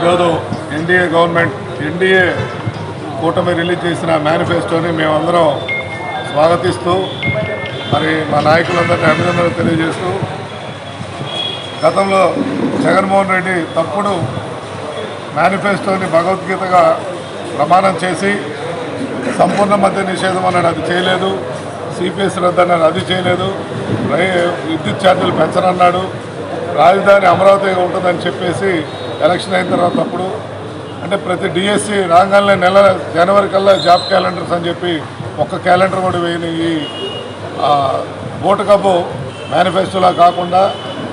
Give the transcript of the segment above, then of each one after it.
ఈరోజు NDA government NDA కూటమి release చేసిన మేనిఫెస్టోని మేమందరం స్వాగతిస్తూ మరి మా నాయకులందరినీ అభినందనలు తెలియజేస్తూ గతంలో జగన్మోహన్ రెడ్డి తప్పుడు మేనిఫెస్టోని భగవద్గీతగా ప్రమాణం చేసి సంపూర్ణ మద్య నిషేధం అన్నాడు అది చేయలేదు. సిపిఎస్ రద్దు అన్నాడు అది చేయలేదు. విద్యుత్ ఛార్జీలు పెంచనన్నాడు. రాజధాని అమరావతిగా ఉంటుందని చెప్పేసి ఎలక్షన్ అయిన తర్వాత అప్పుడు అంటే ప్రతి డిఎస్సి రాగానే నెల జనవరి కల్లా జాబ్ క్యాలెండర్స్ అని చెప్పి ఒక్క క్యాలెండర్ కూడా వేయని ఈ ఆ, మేనిఫెస్టోలా కాకుండా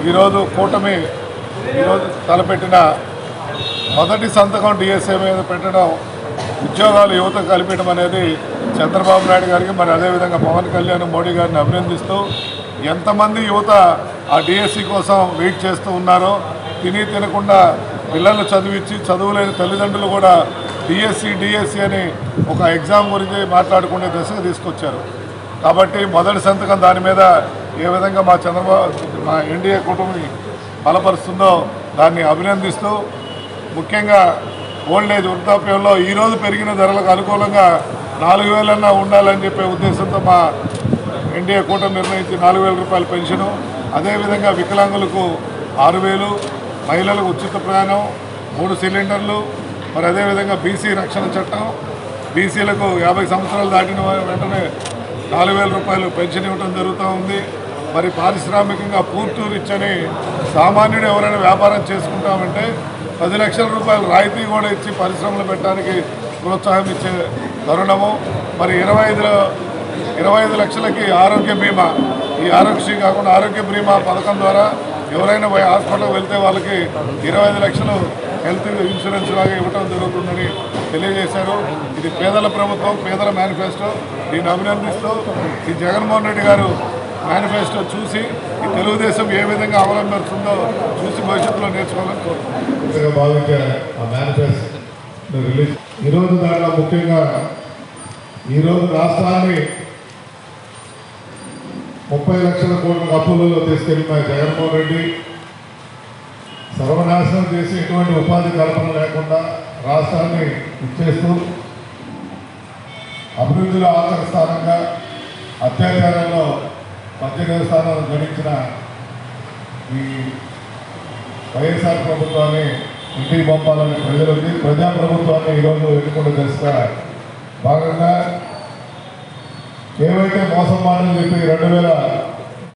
ఈరోజు కూటమి ఈరోజు తలపెట్టిన మొదటి సంతకం డిఎస్ఏ మీద పెట్టడం ఉద్యోగాలు యువత కల్పించడం అనేది చంద్రబాబు నాయుడు గారికి మరి అదేవిధంగా పవన్ కళ్యాణ్ మోడీ గారిని అభినందిస్తూ ఎంతమంది యువత ఆ డిఎస్సి కోసం వెయిట్ చేస్తూ ఉన్నారో తిని తినకుండా పిల్లలు చదివించి చదువులేని తల్లిదండ్రులు కూడా డిఎస్సి డిఎస్సి అని ఒక ఎగ్జామ్ గురించి మాట్లాడుకునే దశకు తీసుకొచ్చారు. కాబట్టి మొదటి సంతకం దాని మీద ఏ విధంగా మా చంద్రబాబు మా ఎన్డీఏ కుటుంబం బలపరుస్తుందో దాన్ని అభినందిస్తూ ముఖ్యంగా ఓల్డ్ ఏజ్ వృద్ధాప్యంలో ఈరోజు పెరిగిన ధరలకు అనుకూలంగా నాలుగు వేలన్నా ఉండాలని చెప్పే ఉద్దేశంతో మా ఎన్డీఏ కూటమి నిర్ణయించి నాలుగు వేల రూపాయల పెన్షను అదేవిధంగా వికలాంగులకు ఆరు వేలు మహిళలకు ఉచిత ప్రయాణం మూడు సిలిండర్లు మరి అదేవిధంగా బీసీ రక్షణ చట్టం. బీసీలకు యాభై సంవత్సరాలు దాటిన వెంటనే నాలుగు వేల రూపాయలు పెన్షన్ ఇవ్వడం జరుగుతూ ఉంది. మరి పారిశ్రామికంగా పూర్తి ఇచ్చని సామాన్యుడు ఎవరైనా వ్యాపారం చేసుకుంటామంటే పది లక్షల రూపాయలు రాయితీ కూడా ఇచ్చి పరిశ్రమలు పెట్టడానికి ప్రోత్సాహం ఇచ్చే తరుణము. మరి ఇరవై ఐదులో ఇరవై ఐదు లక్షలకి ఆరోగ్య బీమా ఈ ఆరోగ్యశ్రీ కాకుండా ఆరోగ్య బీమా పథకం ద్వారా ఎవరైనా పోయి హాస్పిటల్కి వెళ్తే వాళ్ళకి ఇరవై ఐదు లక్షలు హెల్త్ ఇన్సూరెన్స్ లాగా ఇవ్వటం జరుగుతుందని తెలియజేశారు. ఇది పేదల ప్రభుత్వం పేదల మేనిఫెస్టో. దీన్ని అభినందిస్తూ ఈ జగన్మోహన్ రెడ్డి గారు మేనిఫెస్టో చూసి ఈ తెలుగుదేశం ఏ విధంగా అవలంబిస్తుందో చూసి భవిష్యత్తులో నేర్చుకోవాలని కోరుకుంటున్నాను రిలీజ్ ఈరోజు దాంట్లో ముఖ్యంగా ఈరోజు రాష్ట్రాన్ని ముప్పై లక్షల కోట్ల అప్పులలో తీసుకెళ్ళిన జగన్మోహన్ రెడ్డి సర్వనాశనం చేసి ఎటువంటి ఉపాధి కల్పన లేకుండా రాష్ట్రాన్ని ఇచ్చేస్తూ అభివృద్ధిలో ఆఖరి స్థానంగా అత్యాచారంలో పద్దెనిమిది స్థానాలు గణించిన ఈ వైఎస్ఆర్ ప్రభుత్వాన్ని ఇంటికి పంపాలని ప్రజలకి ప్రజా ప్రభుత్వాన్ని ఈరోజు ఎన్నుకున్న దశగా మోసం మాటలు చెప్పి రెండు వేల